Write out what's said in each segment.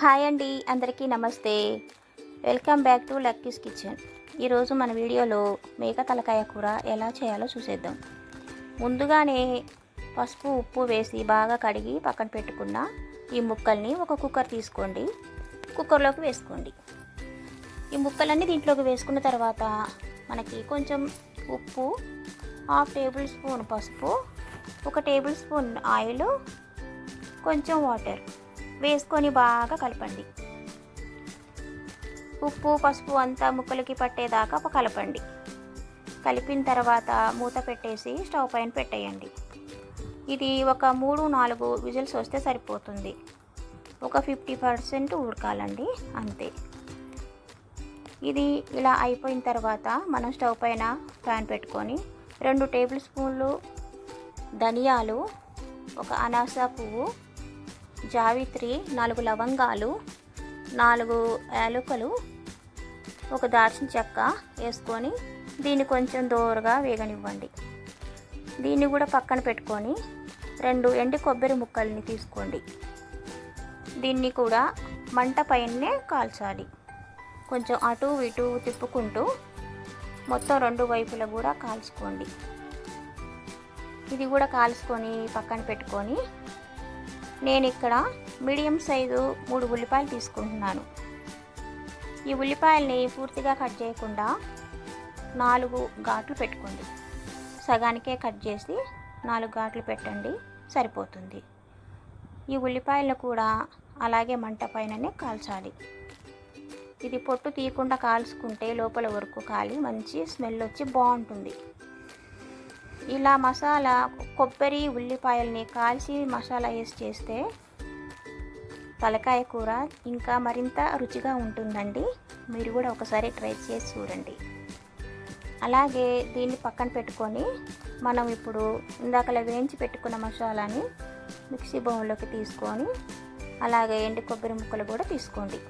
Hi అండి అందరికీ నమస్తే. Welcome back to Lucky's kitchen. ఈరోజు మన వీడియోలో మేక తలకాయ కూర ఎలా చేయాలో చూసేద్దాం. ముందుగానే పసుపు ఉప్పు వేసి బాగా కడిగి పక్కన పెట్టుకున్న ఈ ముక్కల్ని ఒక కుక్కర్ తీసుకోండి. కుక్కర్లోకి వేసుకోండి. ఈ ముక్కలన్నీ దీంట్లోకి వేసుకున్న తర్వాత మనకి కొంచెం ఉప్పు హాఫ్ టేబుల్ స్పూన్ పసుపు ఒక టేబుల్ స్పూన్ ఆయిల్ కొంచెం వాటర్. వేసుకొని బాగా కలపండి. ఉప్పు పసుపు అంతా ముక్కలకి పట్టేదాకా కలపండి. కలిపిన తర్వాత మూత పెట్టేసి స్టవ్ పైన పెట్టేయండి. ఇది ఒక మూడు నాలుగు విజిల్స్ వస్తే సరిపోతుంది. ఒక ఫిఫ్టీ పర్సెంట్ ఉడకాలండి అంతే. ఇది ఇలా అయిపోయిన తర్వాత మనం స్టవ్ పైన ప్యాన్ పెట్టుకొని రెండు టేబుల్ స్పూన్లు ధనియాలు ఒక అనాస పువ్వు జావిత్రి నాలుగు లవంగాలు నాలుగు యాలుకలు ఒక దాల్చిన చెక్క వేసుకొని దీన్ని కొంచెం దోరగా వేగనివ్వండి. దీన్ని కూడా పక్కన పెట్టుకొని రెండు ఎండి కొబ్బరి ముక్కల్ని తీసుకోండి. దీన్ని కూడా మంట పైనే కాల్చాలి. కొంచెం అటు ఇటు తిప్పుకుంటూ మొత్తం రెండు వైపులా కూడా కాల్చుకోండి. ఇది కూడా కాల్చుకొని పక్కన పెట్టుకొని నేను ఇక్కడ మీడియం సైజు మూడు ఉల్లిపాయలు తీసుకుంటున్నాను. ఈ ఉల్లిపాయల్ని పూర్తిగా కట్ చేయకుండా నాలుగు ఘాట్లు పెట్టుకోండి. సగానికే కట్ చేసి నాలుగు ఘాట్లు పెట్టండి సరిపోతుంది. ఈ ఉల్లిపాయలను కూడా అలాగే మంట పైననే కాల్చాలి. ఇది పొట్టు తీయకుండా కాల్చుకుంటే లోపల వరకు కాలి మంచి స్మెల్ వచ్చి బాగుంటుంది. ఇలా మసాలా కొబ్బరి ఉల్లిపాయల్ని కాల్చి మసాలా వేసి చేస్తే తలకాయ కూర ఇంకా మరింత రుచిగా ఉంటుందండి. మీరు కూడా ఒకసారి ట్రై చేసి చూడండి. అలాగే దీన్ని పక్కన పెట్టుకొని మనం ఇప్పుడు ఇందాకలా వేయించి పెట్టుకున్న మసాలాని మిక్సీ బౌల్లోకి తీసుకొని అలాగే ఎండు కొబ్బరి ముక్కలు కూడా తీసుకోండి.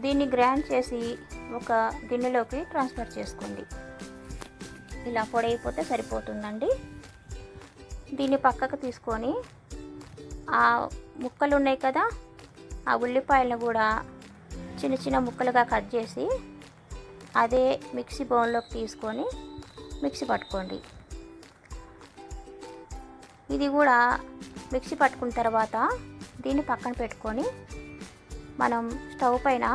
దీన్ని గ్రైండ్ చేసి ఒక గిన్నెలోకి ట్రాన్స్ఫర్ చేసుకోండి. ఇలా పొడైపోతే సరిపోతుందండి. దీన్ని పక్కకు తీసుకొని ఆ ముక్కలు ఉన్నాయి కదా ఆ ఉల్లిపాయలను కూడా చిన్న చిన్న ముక్కలుగా కట్ చేసి అదే మిక్సీ బౌన్లోకి తీసుకొని మిక్సీ పట్టుకోండి. ఇది కూడా మిక్సీ పట్టుకున్న తర్వాత దీన్ని పక్కన పెట్టుకొని మనం స్టవ్ పైన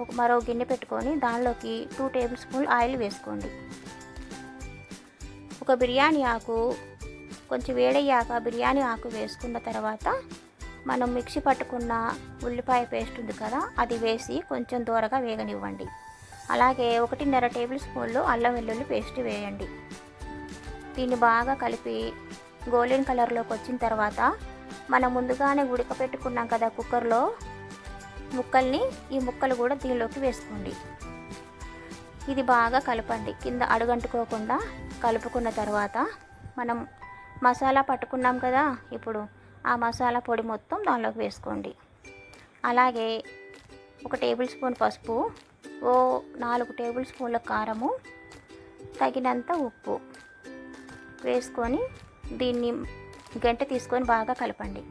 ఒక మరో గిన్నె పెట్టుకొని దానిలోకి టూ టేబుల్ స్పూన్ ఆయిల్ వేసుకోండి. ఒక బిర్యానీ ఆకు కొంచెం వేడయ్యాక బిర్యానీ ఆకు వేసుకున్న తర్వాత మనం మిక్సీ పట్టుకున్న ఉల్లిపాయ పేస్ట్ ఉంది కదా అది వేసి కొంచెం దూరగా వేగనివ్వండి. అలాగే ఒకటిన్నర టేబుల్ స్పూన్లు అల్లం వెల్లుల్లి పేస్ట్ వేయండి. దీన్ని బాగా కలిపి గోల్డెన్ కలర్లోకి వచ్చిన తర్వాత మనం ముందుగానే ఉడకపెట్టుకున్నాం కదా కుక్కర్లో ముక్కల్ని ఈ ముక్కలు కూడా దీనిలోకి వేసుకోండి. ఇది బాగా కలపండి కింద అడుగంటుకోకుండా కలుపుకున్న తర్వాత మనం మసాలా పట్టుకున్నాం కదా ఇప్పుడు ఆ మసాలా పొడి మొత్తం దానిలోకి వేసుకోండి. అలాగే ఒక టేబుల్ స్పూన్ పసుపు ఓ నాలుగు టేబుల్ స్పూన్ల కారము తగినంత ఉప్పు వేసుకొని దీన్ని గంట తీసుకొని బాగా కలపండి.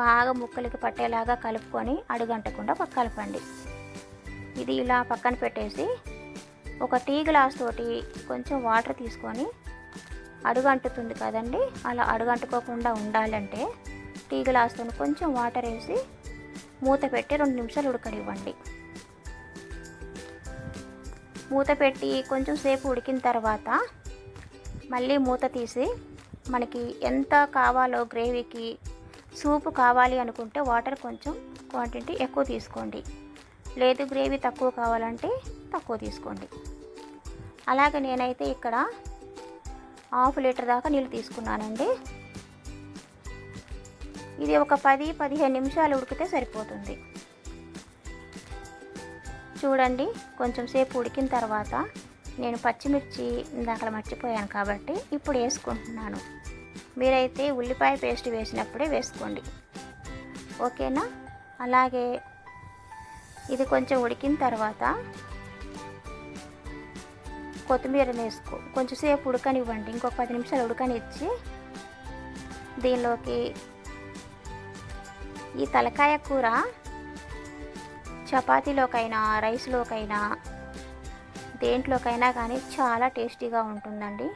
బాగా ముక్కలకి పట్టేలాగా కలుపుకొని అడుగంటకుండా కలపండి. ఇది ఇలా పక్కన పెట్టేసి ఒక టీ గ్లాస్ తోటి కొంచెం వాటర్ తీసుకొని అడుగంటుతుంది కదండి. అలా అడుగంటుకోకుండా ఉండాలంటే టీ గ్లాస్తో కొంచెం వాటర్ వేసి మూత పెట్టి రెండు నిమిషాలు ఉడకనివ్వండి. మూత పెట్టి కొంచెం సేపు ఉడికిన తర్వాత మళ్ళీ మూత తీసి మనకి ఎంత కావాలో గ్రేవీకి సూపు కావాలి అనుకుంటే వాటర్ కొంచెం క్వాంటిటీ ఎక్కువ తీసుకోండి. లేదు గ్రేవీ తక్కువ కావాలంటే తక్కువ తీసుకోండి. అలాగే నేనైతే ఇక్కడ హాఫ్ లీటర్ దాకా నీళ్ళు తీసుకున్నానండి. ఇది ఒక పది పదిహేను నిమిషాలు ఉడికితే సరిపోతుంది. చూడండి కొంచెం సేపు ఉడికిన తర్వాత నేను పచ్చిమిర్చి ఇందాక మర్చిపోయాను కాబట్టి ఇప్పుడు వేసుకుంటున్నాను. మీరైతే ఉల్లిపాయ పేస్ట్ వేసినప్పుడే వేసుకోండి. ఓకేనా? అలాగే ఇది కొంచెం ఉడికిన తర్వాత కొత్తిమీర వేసుకో. కొంచెంసేపు ఉడకనివ్వండి. ఇంకొక పది నిమిషాలు ఉడకనిచ్చి దీనిలోకి ఈ తలకాయ కూర చపాతీలోకైనా రైస్లోకైనా దేంట్లోకైనా కానీ చాలా టేస్టీగా ఉంటుందండి.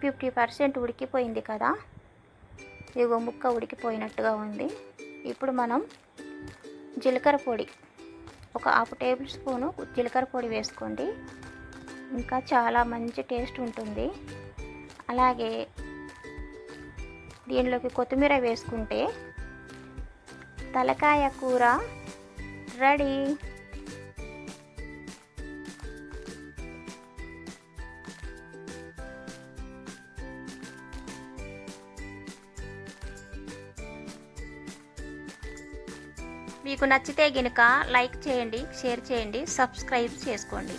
ఫిఫ్టీ పర్సెంట్ ఉడికిపోయింది కదా. ఇగో ముక్క ఉడికిపోయినట్టుగా ఉంది. ఇప్పుడు మనం జీలకర్ర పొడి ఒక హాఫ్ టేబుల్ స్పూను జీలకర్ర పొడి వేసుకోండి. ఇంకా చాలా మంచి టేస్ట్ ఉంటుంది. అలాగే దీనిలోకి కొత్తిమీర వేసుకుంటే తలకాయ కూర రెడీ. మీకు నచ్చితే గనుక లైక్ చేయండి షేర్ చేయండి సబ్స్క్రైబ్ చేసుకోండి.